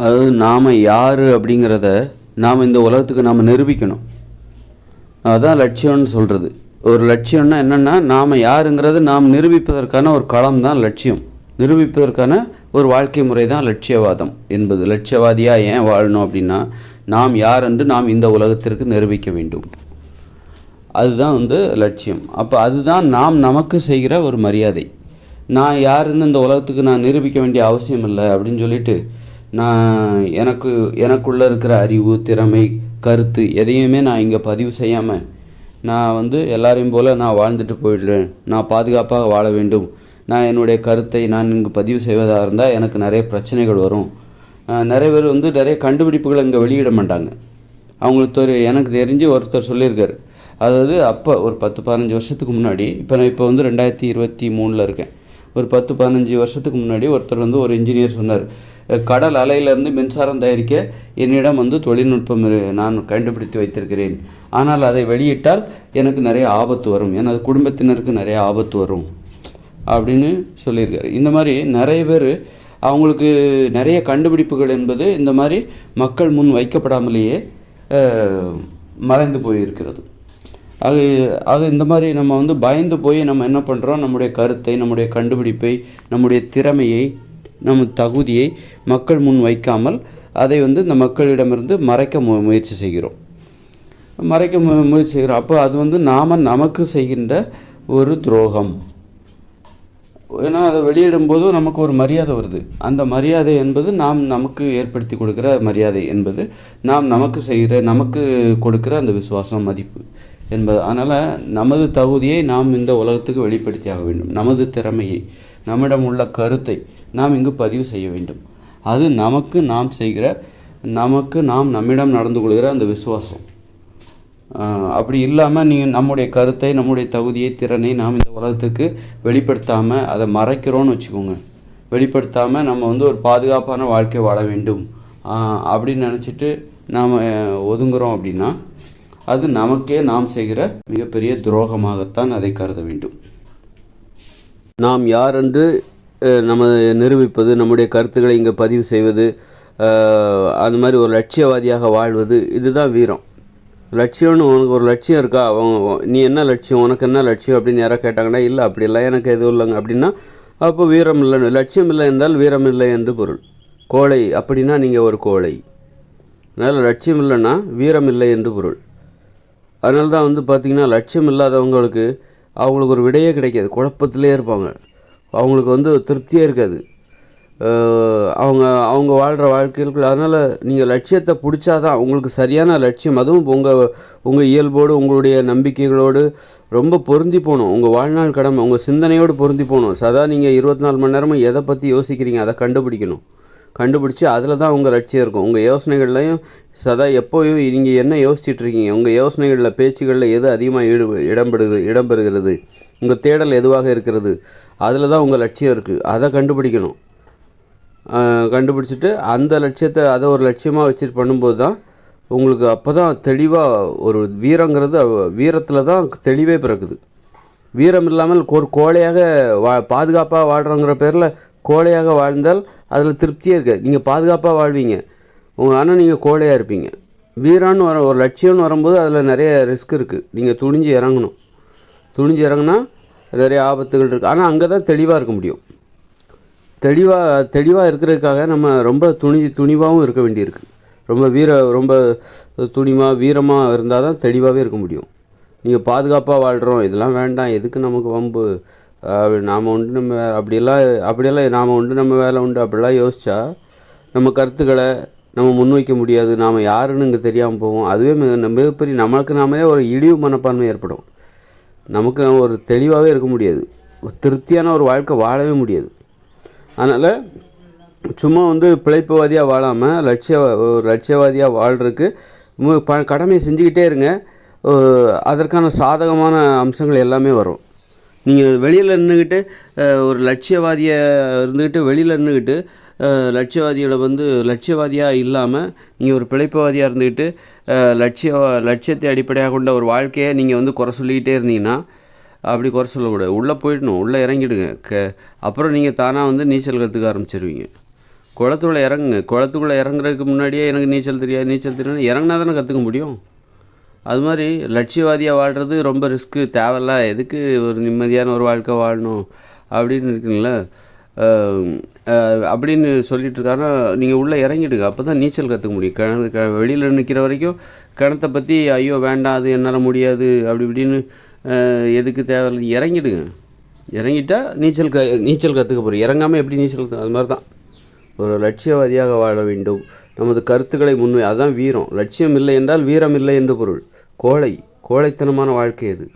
அதாவது நாம் யார் அப்படிங்கிறத நாம் இந்த உலகத்துக்கு நாம் நிரூபிக்கணும். அதுதான் லட்சியம்னு சொல்கிறது ஒரு லட்சியம்னா என்னென்னா நாம் யாருங்கிறத நாம் நிரூபிப்பதற்கான ஒரு களம் தான் லட்சியம். நிரூபிப்பதற்கான ஒரு வாழ்க்கை முறை தான் லட்சியவாதம் என்பது. லட்சியவாதியாக ஏன் வாழணும் அப்படின்னா நாம் யார் என்று நாம் இந்த உலகத்திற்கு நிரூபிக்க வேண்டும். அதுதான் வந்து லட்சியம். அப்போ அதுதான் நாம் நமக்கு செய்கிற ஒரு மரியாதை. நான் யாருன்னு இந்த உலகத்துக்கு நான் நிரூபிக்க வேண்டிய அவசியம் இல்லை அப்படின்னு சொல்லிட்டு நான் எனக்கு எனக்குள்ளே இருக்கிற அறிவு திறமை கருத்து எதையுமே நான் இங்கே பதிவு செய்யாமல் நான் வந்து எல்லாரையும் போல் நான் வாழ்ந்துட்டு போயிடுறேன். நான் பாதுகாப்பாக வாழ வேண்டும். நான் என்னுடைய கருத்தை நான் இங்கு பதிவு செய்வதாக இருந்தால் எனக்கு நிறைய பிரச்சனைகள் வரும். நிறைய பேர் வந்து நிறைய கண்டுபிடிப்புகளை இங்கே வெளியிட மாட்டாங்க. அவங்களுக்கு எனக்கு தெரிஞ்சு ஒருத்தர் சொல்லியிருக்காரு. அதாவது அப்போ ஒரு பத்து பதினஞ்சு வருஷத்துக்கு முன்னாடி இப்போ நான் இப்போ வந்து ரெண்டாயிரத்தி இருபத்தி மூணில் இருக்கேன். ஒரு பத்து பதினஞ்சு வருஷத்துக்கு முன்னாடி ஒருத்தர் வந்து ஒரு இன்ஜினியர் சொன்னார். கடல் அலையிலேருந்து மின்சாரம் தயாரிக்க என்னிடம் வந்து தொழில்நுட்பம் நான் கண்டுபிடித்து வைத்திருக்கிறேன். ஆனால் அதை வெளியிட்டால் எனக்கு நிறைய ஆபத்து வரும். எனது குடும்பத்தினருக்கு நிறைய ஆபத்து வரும். அப்படின்னு சொல்லியிருக்காரு. இந்த மாதிரி நிறைய பேர் அவங்களுக்கு நிறைய கண்டுபிடிப்புகள் என்பது இந்த மாதிரி மக்கள் முன் வைக்கப்படாமலேயே மறைந்து போயிருக்கிறது. அது அது இந்த மாதிரி நம்ம வந்து பயந்து போய் நம்ம என்ன பண்ணுறோம் நம்முடைய கருத்தை நம்முடைய கண்டுபிடிப்பை நம்முடைய திறமையை நம் தகுதியை மக்கள் முன் வைக்காமல் அதை வந்து இந்த மக்களிடமிருந்து மறைக்க மு முயற்சி செய்கிறோம். மறைக்க மு முயற்சி செய்கிறோம். அப்போ அது வந்து நாம் நமக்கு செய்கின்ற ஒரு துரோகம். ஏன்னா அதை வெளியிடும்போது நமக்கு ஒரு மரியாதை வருது. அந்த மரியாதை என்பது நாம் நமக்கு ஏற்படுத்தி கொடுக்குற மரியாதை என்பது நாம் நமக்கு செய்கிற நமக்கு கொடுக்குற அந்த விசுவாசம் மதிப்பு என்பது. அதனால் நமது தகுதியை நாம் இந்த உலகத்துக்கு வெளிப்படுத்தியாக வேண்டும். நமது திறமையை. நம்மிடம் உள்ள கருத்தை நாம் இங்கு பதிவு செய்ய வேண்டும். அது நமக்கு நாம் செய்கிற நமக்கு நாம் நம்மிடம் நடந்து கொள்கிற அந்த விசுவாசம். அப்படி இல்லாமல் நீ நம்முடைய கருத்தை நம்முடைய தகுதியை திறனை நாம் இந்த உலகத்துக்கு வெளிப்படுத்தாமல் அதை மறைக்கிறோன்னு வச்சுக்கோங்க. வெளிப்படுத்தாமல் நம்ம வந்து ஒரு பாதுகாப்பான வாழ்க்கை வாழ வேண்டும். அப்படின்னு நினச்சிட்டு நாம் ஒதுங்குறோம் அப்படின்னா அது நமக்கே நாம் செய்கிற மிகப்பெரிய துரோகமாகத்தான் அதை கருத வேண்டும். நாம் யார் என்று நம்ம நிரூபிப்பது நம்முடைய கருத்துக்களை இங்கே பதிவு செய்வது அந்த மாதிரி ஒரு லட்சியவாதியாக வாழ்வது இதுதான் வீரம். லட்சியம்னு உனக்கு ஒரு லட்சியம் இருக்கா? அவங்க நீ என்ன லட்சியம்? உனக்கு என்ன லட்சியம்? அப்படின்னு யாராவது கேட்டாங்கன்னா இல்லை அப்படிலாம் எனக்கு எதுவும் இல்லைங்க. அப்படின்னா அப்போ வீரம் இல்லை. லட்சியம் இல்லை என்றால் வீரம் இல்லை என்று பொருள். கோழை அப்படின்னா நீங்கள் ஒரு கோழை. அதனால் லட்சியம் இல்லைன்னா வீரம் இல்லை என்று பொருள். அதனால தான் வந்து பார்த்திங்கன்னா லட்சியம் இல்லாதவங்களுக்கு அவங்களுக்கு ஒரு விடையே கிடைக்காது. குழப்பத்திலே இருப்பாங்க. அவங்களுக்கு வந்து திருப்தியே இருக்காது. அவங்க அவங்க வாழ்கிற வாழ்க்கையில் அதனால் நீங்கள் லட்சியத்தை பிடிச்சாதான் உங்களுக்கு சரியான லட்சியம். அதுவும் உங்கள் உங்கள் இயல்போடு உங்களுடைய நம்பிக்கைகளோடு ரொம்ப பொருந்தி போகணும். உங்கள் வாழ்நாள் கடமை உங்கள் சிந்தனையோடு பொருந்தி போகணும். சதா நீங்கள் இருபத்தி நாலு மணி நேரமும் எதை பற்றி யோசிக்கிறீங்க? அதை கண்டுபிடிக்கணும். கண்டுபிடிச்சி அதில் தான் உங்கள் லட்சியம் இருக்கும். உங்கள் யோசனைகள்லையும் சதா எப்போயும் நீங்கள் என்ன யோசிச்சுட்டு இருக்கீங்க உங்கள் யோசனைகளில் பேச்சுகளில் எது அதிகமாக ஈடு இடம்பெறுகிறது இடம்பெறுகிறது? உங்கள் தேடல் எதுவாக இருக்கிறது? அதில் தான் உங்கள் லட்சியம் இருக்குது அதை கண்டுபிடிக்கணும். கண்டுபிடிச்சிட்டு அந்த லட்சியத்தை அதை ஒரு லட்சியமாக வச்சுட்டு பண்ணும்போது தான் உங்களுக்கு அப்போ தான் தெளிவாக ஒரு வீரங்கிறது வீரத்தில் தான் தெளிவே பிறக்குது. வீரம் இல்லாமல் ஒரு கோழையாக வா பாதுகாப்பாக வாழ்கிறோங்கிற பேரில் கோழையாக வாழ்ந்தால் அதில் திருப்தியாக இருக்காது. நீங்கள் பாதுகாப்பாக வாழ்வீங்க. உங்கள் ஆனால் நீங்கள் கோழையாக இருப்பீங்க. வீரான்னு வர ஒரு லட்சியம்னு வரும்போது அதில் நிறைய ரிஸ்க் இருக்குது நீங்கள் துணிஞ்சு இறங்கணும். துணிஞ்சு இறங்குனா நிறைய ஆபத்துகள் இருக்குது ஆனால் அங்கே தான் தெளிவாக இருக்க முடியும். தெளிவாக தெளிவாக இருக்கிறதுக்காக நம்ம ரொம்ப துணி துணிவாகவும் இருக்க வேண்டியிருக்கு. ரொம்ப வீர ரொம்ப துணிவாக வீரமாக இருந்தால் தான் தெளிவாகவே இருக்க முடியும். நீங்கள் பாதுகாப்பாக வாழ்கிறோம். இதெல்லாம் வேண்டாம். எதுக்கு நமக்கு வம்பு? நாம் உண்டு நம்ம அப்படியெல்லாம் அப்படியெல்லாம் நாம் உண்டு நம்ம வேலை உண்டு அப்படிலாம் யோசித்தா நம்ம கருத்துக்களை நம்ம முன்வைக்க முடியாது. நாம் யாருன்னு இங்கே தெரியாமல் போவோம். அதுவே மிக மிகப்பெரிய நமக்கு நாமே ஒரு இழிவு மனப்பான்மை ஏற்படும். நமக்கு ஒரு தெளிவாகவே இருக்க முடியாது. ஒரு திருப்தியான ஒரு வாழ்க்கை வாழவே முடியாது. அதனால் சும்மா வந்து பிழைப்புவாதியாக வாழாமல் லட்சிய ஒரு லட்சியவாதியாக வாழ்கிறதுக்கு ப கடமையை செஞ்சுக்கிட்டே இருங்க. அதற்கான சாதகமான அம்சங்கள் எல்லாமே வரும். நீங்கள் வெளியில் நின்றுக்கிட்டு ஒரு லட்சியவாதியை இருந்துக்கிட்டு வெளியில் நின்றுக்கிட்டு லட்சியவாதியோட வந்து லட்சியவாதியாக இல்லாமல் நீங்கள் ஒரு பிழைப்புவாதியாக இருந்துக்கிட்டு லட்சிய லட்சியத்தை அடிப்படையாக கொண்ட ஒரு வாழ்க்கையை நீங்கள் வந்து குறை சொல்லிக்கிட்டே இருந்தீங்கன்னா அப்படி குறை சொல்லக்கூடாது. உள்ளே போயிடணும். உள்ளே இறங்கிடுங்க. க அப்புறம் நீங்கள் தானாக வந்து நீச்சல் கற்றுக்க ஆரம்பிச்சிருவீங்க. குளத்துக்குள்ளே இறங்குங்க. குளத்துக்குள்ளே இறங்குறதுக்கு முன்னாடியே எனக்கு நீச்சல் தெரியாது நீச்சல் தெரியாது இறங்கினா தானே கற்றுக்க முடியும்? அது மாதிரி லட்சியவாதியாக வாழ்கிறது ரொம்ப ரிஸ்க்கு தேவையில்ல. எதுக்கு ஒரு நிம்மதியான ஒரு வாழ்க்கை வாழணும்? அப்படின்னு இருக்குங்கள அப்படின்னு சொல்லிட்டு இருக்காருன்னா நீங்கள் உள்ளே இறங்கிடுங்க. அப்போ தான் நீச்சல் கற்றுக்க முடியும். கிணறு க வெளியில் நிற்கிற வரைக்கும் கிணத்தை பற்றி ஐயோ வேண்டாம். அது என்னால் முடியாது. அப்படி இப்படின்னு எதுக்கு தேவையில்லை. இறங்கிடுங்க. இறங்கிட்டால் நீச்சல் க நீச்சல் கற்றுக்க போகிறோம் இறங்காமல் எப்படி நீச்சல் அது மாதிரி தான் ஒரு லட்சியவாதியாக வாழ வேண்டும். நமது கருத்துக்களை முன்வை அதுதான் வீரம். லட்சியம் இல்லை என்றால் வீரம் இல்லை என்று பொருள். கோழை கோழைத்தனமான வாழ்க்கை அது.